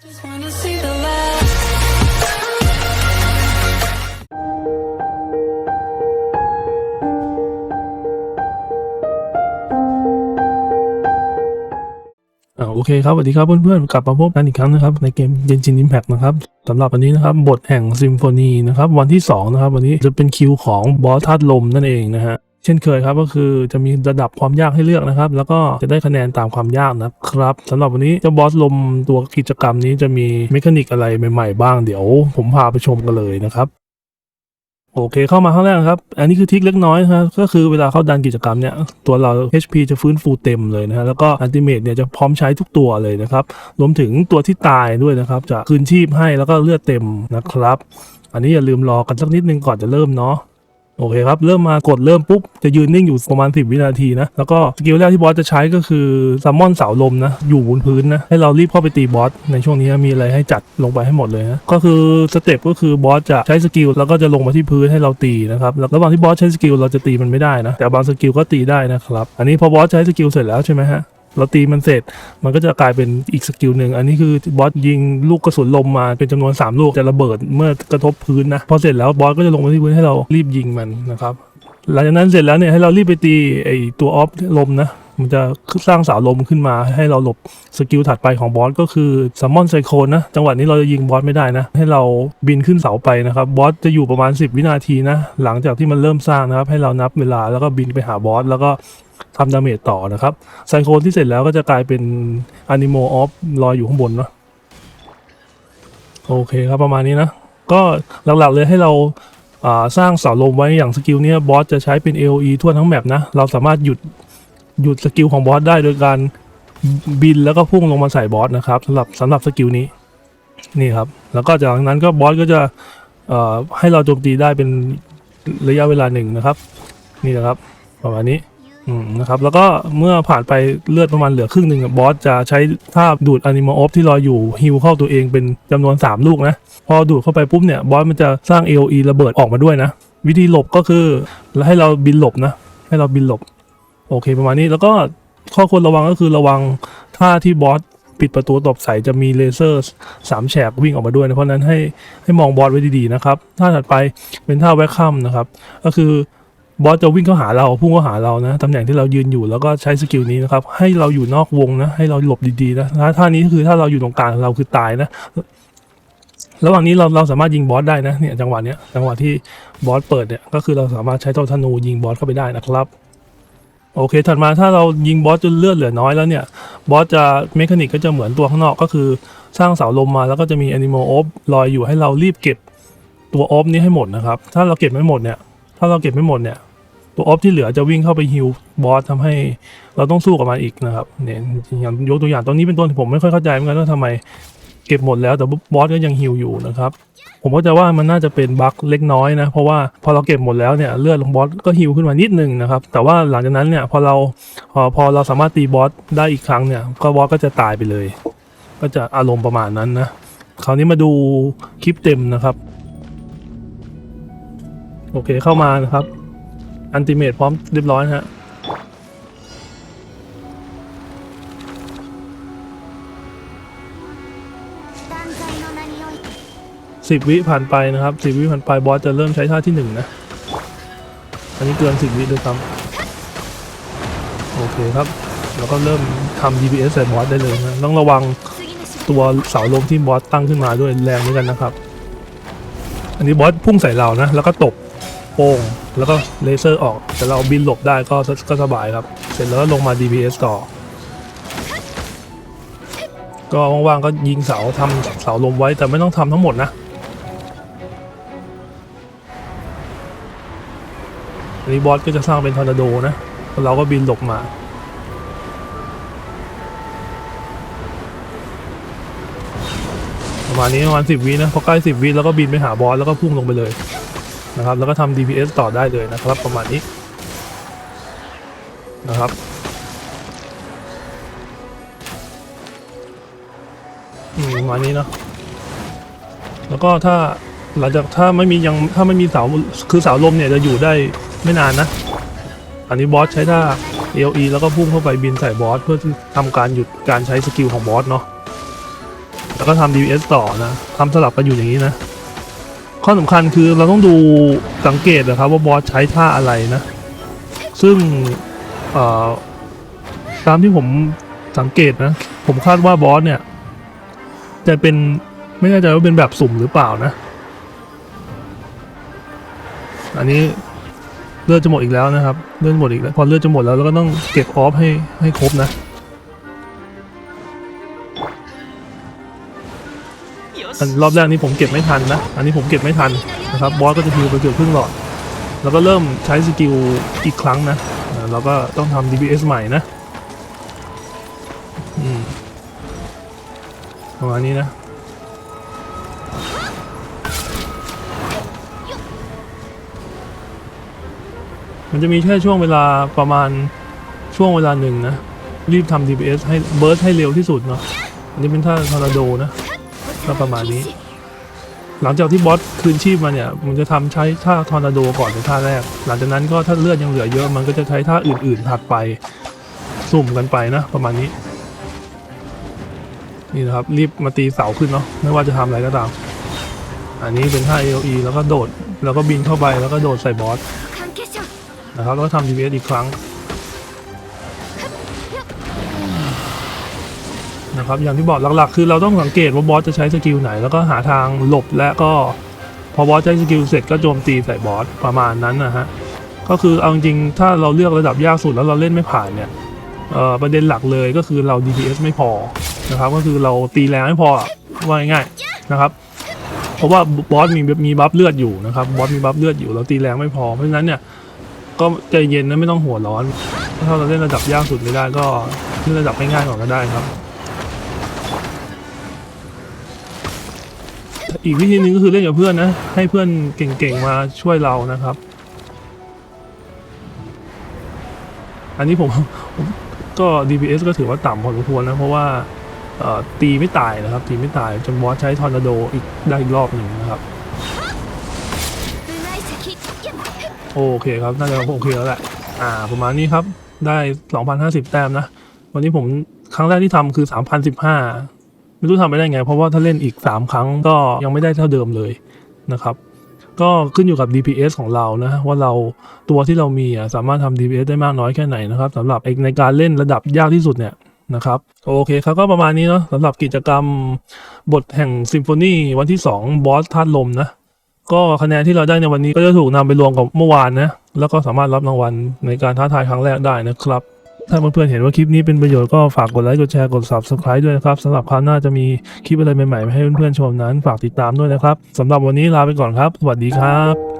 โอเคครับสวัสดีครับเพื่อนๆกลับมาพบกันอีกครั้งนะครับในเกม Genshin Impact นะครับสำหรับวันนี้นะครับบทแห่งซิมโฟนีนะครับวันที่2นะครับวันนี้จะเป็นคิวของบอสธาตุลมนั่นเองนะฮะ ช่นเคยครับก็คือจะมีระดับความยากให้เลือกนะครับ แล้วก็จะได้คะแนนตามความยากนะครับสำหรับวันนี้เจ้าบอสลมตัวกิจกรรมนี้จะมีเมคานิกอะไรใหม่ๆบ้างเดี๋ยว ผมพาไปชมกันเลยนะครับโอเคเข้ามาข้างแรกครับ อันนี้คือทิกเล็กน้อยนะครับก็คือเวลาเข้าดันกิจกรรมเนี่ย ตัวเรา HP จะฟื้นฟูเต็มเลยนะฮะแล้วก็อันติเมตเนี่ยจะพร้อมใช้ทุกตัวเลยนะครับ รวมถึงตัวที่ตายด้วยนะครับ จะคืนชีพให้แล้วก็เลือดเต็มนะครับ อันนี้อย่าลืมรอกันสักนิดนึงก่อนจะเริ่มเนาะ โอเคครับ เริ่มมากดเริ่มปุ๊บ จะยืนนิ่งอยู่ประมาณ 10 วินาทีนะ แล้วก็สกิลแรกที่บอสจะใช้ก็คือซัมมอนเสาลมนะ อยู่บนพื้นนะ ให้เรารีบเข้าไปตีบอส ในช่วงนี้มีอะไรให้จัดลงไปให้หมดเลยนะ ก็คือสเต็ปก็คือบอสจะใช้สกิลแล้วก็จะลงมาที่พื้นให้เราตีนะครับ แล้วระหว่างที่บอสใช้สกิลเราจะตีมันไม่ได้นะ แต่บางสกิลก็ตีได้นะครับ อันนี้พอบอสใช้สกิลเสร็จแล้วใช่ไหมฮะ เราตีมันเสร็จ มันก็จะกลายเป็นอีกสกิลหนึ่งอันนี้คือบอสยิงลูกกระสุนลมมาเป็นจำนวน 3 ลูกจะระเบิดเมื่อกระทบพื้นนะพอเสร็จแล้วบอสก็จะลงมาที่พื้นให้เรารีบยิงมันนะครับหลังจากนั้นเสร็จแล้วเนี่ยให้เรารีบไปตีไอตัวออฟลมนะมันจะสร้างสาวลมขึ้นมาให้เราหลบสกิลถัดไปของบอสก็คือซัมมอนไซโคนนะ จังหวะนี้เราจะยิงบอสไม่ได้นะ ให้เราบินขึ้นเสาไปนะครับ บอสจะอยู่ประมาณ 10 วินาทีนะ หลังจากที่มันเริ่มสร้างนะครับ ให้เรานับเวลาแล้วก็บินไปหาบอสแล้วก็ ทำดาเมจต่อนะครับไซโคนที่เสร็จแล้วก็จะกลายเป็นอนิโมออฟลอยอยู่ข้างบนเนาะโอเคครับประมาณนี้นะ ก็หลักๆเลยให้เราาสร้างเสาลมไว้อย่างสกิลเนี้ยบอสจะใช้เป็น AOE ทั่วทั้งแมปนะ เราสามารถหยุดหยุดสกิลของบอสได้โดยการบินแล้วก็พุ่งลงมาใส่บอสนะครับสำหรับสำหรับสกิลนี้นี่ครับ แล้วก็จากนั้นก็บอสก็จะให้เราโจมตีได้เป็นระยะเวลาหนึ่งนะครับ นี่นะครับประมาณนี้ อืมนะครับแล้วก็เมื่อผ่านไปเลือดประมาณเหลือครึ่งหนึ่งบอสจะใช้ท่าดูดอนิมออฟที่ลอยอยู่ฮิวเข้าตัวเองเป็นจำนวน 3 ลูกนะ พอดูดเข้าไปปุ๊บเนี่ยบอสมันจะสร้าง AOE ระเบิดออกมาด้วยนะ วิธีหลบก็คือให้เราบินหลบนะ ให้เราบินหลบ โอเคประมาณนี้แล้วก็ข้อควรระวังก็คือระวังท่าที่บอสปิดประตูตบใส่จะมีเลเซอร์สามแฉกวิ่งออกมาด้วยนะเพราะฉะนั้นให้ให้มองบอสไว้ดีๆนะครับท่าถัดไปเป็นท่าแวคคัมนะครับ ก็คือ บอสจะวิ่งเข้าหาเราพุ่งเข้าหาเรานะตำแหน่งที่เรายืนอยู่แล้วก็ใช้สกิลนี้นะครับให้เราอยู่นอกวงนะ ให้เราหลบดีๆนะถ้าท่านี้คือถ้าเราอยู่ตรงกลางเราคือตายนะระหว่างนี้เราเราสามารถยิงบอสได้นะเนี่ยจังหวะเนี้ยจังหวะที่บอสเปิดเนี่ยก็คือเราสามารถใช้ตัวธนูยิงบอสเข้าไปได้นะครับ โอเคถัดมาถ้าเรายิงบอสจนเลือดเหลือน้อยแล้วเนี่ยบอสจะเมคานิกก็จะเหมือนตัวข้างนอกก็คือสร้างเสาลมมาแล้วก็จะมีแอนิม l ออฟลอยอยู่ให้เรารีบเก็บตัวออฟนี้ให้หมดนะครับ ถ้าเราเก็บไม่หมดเนี่ยถ้าเราเก็บไม่หมดเนี่ย ตัวออฟที่เหลือจะวิ่งเข้าไปฮิวบอสทำให้เราต้องสู้กับมันอีกนะครับเนี่ยอย่างยกตัวอย่างตรงนี้เป็นตัวที่ผมไม่ค่อยเข้าใจเหมือนกันว่าทำไมเก็บหมดแล้วแต่บอสก็ยังฮิวอยู่นะครับผมก็จะว่ามันน่าจะเป็นบั๊กเล็กน้อยนะเพราะว่าพอเราเก็บหมดแล้วเนี่ยเลือดของบอสก็ฮิวขึ้นมานิดนึงนะครับแต่ว่าหลังจากนั้นเนี่ยพอเราพอพอเราสามารถตีบอสได้อีกครั้งเนี่ยก็บอสก็จะตายไปเลย ก็จะอารมณ์ประมาณนั้นนะคราวนี้มาดูคลิปเต็มนะครับ โอเคเข้ามานะครับ อันติเมตพร้อมเรียบร้อยฮะสิบวิผ่านไปนะครับสิบวิผ่านไปบอสจะเริ่มใช้ท่าที่หนึ่งนะ อันนี้เกินสิบวิด้วยซ้ำโอเคครับ แล้วก็เริ่มทำ DPS ใส่บอสได้เลยนะต้องระวังตัวเสาลมที่บอสตั้งขึ้นมาด้วยแรงเหมือนกันนะครับ อันนี้บอสพุ่งใส่เรานะ แล้วก็ตบโป้ง แล้วก็เลเซอร์ออกแต่เราบินหลบได้ก็ก็สบายครับ เสร็จแล้วก็ลงมา DPS ต่อ ก็ว่างๆก็ยิงเสาทำเสาลมไว้แต่ไม่ต้องทำทั้งหมดนะอันนี้บอสก็จะสร้างเป็นทอร์นาโดนะ เราก็บินหลบมาประมาณนี้ประมาณสิบวินะพอใกล้สิบวิแล้วก็บินไปหาบอสแล้วก็พุ่งลงไปเลย นะครับ แล้วก็ทำ DPS ต่อได้เลยนะครับ ประมาณนี้นะครับอืมประมาณนี้เนาะแล้วก็ถ้าหลังจากถ้าไม่มียังถ้าไม่มีเสาคือเสาลมเนี่ยจะอยู่ได้ไม่นานนะ อันนี้บอสใช้ท่า AOE แล้วก็พุ่งเข้าไปบินใส่บอสเพื่อทำการหยุดการใช้สกิลของบอสเนาะแล้วก็ทำ DPS ต่อนะทำสลับกันอยู่อย่างนี้นะ ข้อสำคัญคือเราต้องดูสังเกตนะครับว่าบอสใช้ท่าอะไรนะ ซึ่งตามที่ผมสังเกตนะ ผมคาดว่าบอสเนี่ย จะเป็นไม่แน่ใจว่าเป็นแบบสุ่มหรือเปล่านะ อันนี้เลือดจะหมดอีกแล้วนะครับ เลือดหมดอีกแล้ว พอเลือดจะหมดแล้วเราก็ต้องเก็บออฟให้ให้ครบนะ รอบแรกนี้ผมเก็บไม่ทันนะ อันนี้ผมเก็บไม่ทันนะครับ บอสก็จะฮิวไปเกือบครึ่งหลอด แล้วก็เริ่มใช้สกิลอีกครั้งนะเราก็ต้องทำ DPS ใหม่นะอืมประมาณนี้นะมันจะมีแค่ช่วงเวลาประมาณช่วงเวลาหนึ่งนะ รีบทำ DPS ให้เบิร์สให้เร็วที่สุดเนาะอันนี้เป็นท่าทอร์นาโดนะ ก็ประมาณนี้ หลังจากที่บอสคืนชีพมาเนี่ย มันจะทำใช้ท่าทอร์นาโดก่อนในท่าแรก หลังจากนั้นก็ถ้าเลือดยังเหลือเยอะมันก็จะใช้ท่าอื่นๆถัดไป สุ่มกันไปนะ ประมาณนี้ นี่นะครับ รีบมาตีเสาขึ้นเนาะไม่ว่าจะทำอะไรก็ตาม อันนี้เป็นท่า AOE แล้วก็โดด แล้วก็บินเข้าไปแล้วก็โดดใส่บอสนะครับแล้วก็ทำ DPS อีกครั้ง นะครับอย่างที่บอกหลักๆ คือเราต้องสังเกตว่าบอสจะใช้สกิลไหน แล้วก็หาทางหลบและก็พอบอสใช้สกิลเสร็จก็โจมตีใส่บอสประมาณนั้นนะฮะก็คือเอาจริงถ้าเราเลือกระดับยากสุดแล้วเราเล่นไม่ผ่านเนี่ยประเด็นหลักเลยก็คือเรา DPS ไม่พอนะครับก็คือเราตีแรงไม่พอว่าง่ายๆนะครับเพราะว่าบอสมีมีบัฟเลือดอยู่นะครับบอสมีบัฟเลือดอยู่เราตีแรงไม่พอเพราะฉะนั้นเนี่ยก็ใจเย็นนะไม่ต้องหัวร้อน ถ้าเราเล่นระดับยากสุดไม่ได้ก็เล่นระดับง่ายๆก่อนก็ได้ครับ อีกวิธีหนึ่งก็คือเล่นกับเพื่อนนะ ให้เพื่อนเก่งๆมาช่วยเรานะครับ อันนี้ผมก็ DPS ก็ถือว่าต่ำพอสมควรนะ เพราะว่าตีไม่ตายนะครับ ตีไม่ตายจนบอสใช้ทอร์นาโดอีกได้อีกรอบหนึ่งนะครับ โอเคครับ น่าจะโอเคแล้วแหละอ่า ประมาณนี้ครับ ได้ 2,050 แต้มนะ วันนี้ผมครั้งแรกที่ทำคือ 3,015 ไม่รู้ทำไปได้ไง เพราะว่าถ้าเล่นอีก 3 ครั้งก็ยังไม่ได้เท่าเดิมเลยนะครับ ก็ขึ้นอยู่กับ DPS ของเรานะว่าเราตัวที่เรามีสามารถทำ DPS ได้มากน้อยแค่ไหนนะครับสำหรับในการเล่นระดับยากที่สุดเนี่ยนะครับโอเคครับก็ประมาณนี้เนาะสำหรับกิจกรรมบทแห่งซิมโฟนีวันที่ 2 บอสธาตุลมนะก็คะแนนที่เราได้ในวันนี้ก็จะถูกนำไปรวมกับเมื่อวานนะแล้วก็สามารถรับรางวัลในการท้าทายครั้งแรกได้นะครับ ถ้าเพื่อนๆเห็นว่าคลิปนี้เป็นประโยชน์ก็ฝากกดไลค์กดแชร์กด subscribe ด้วยนะครับสำหรับคราวหน้าจะมีคลิปอะไรใหม่ๆมาให้เพื่อนๆชมนั้นฝากติดตามด้วยนะครับสำหรับวันนี้ลาไปก่อนครับ สวัสดีครับ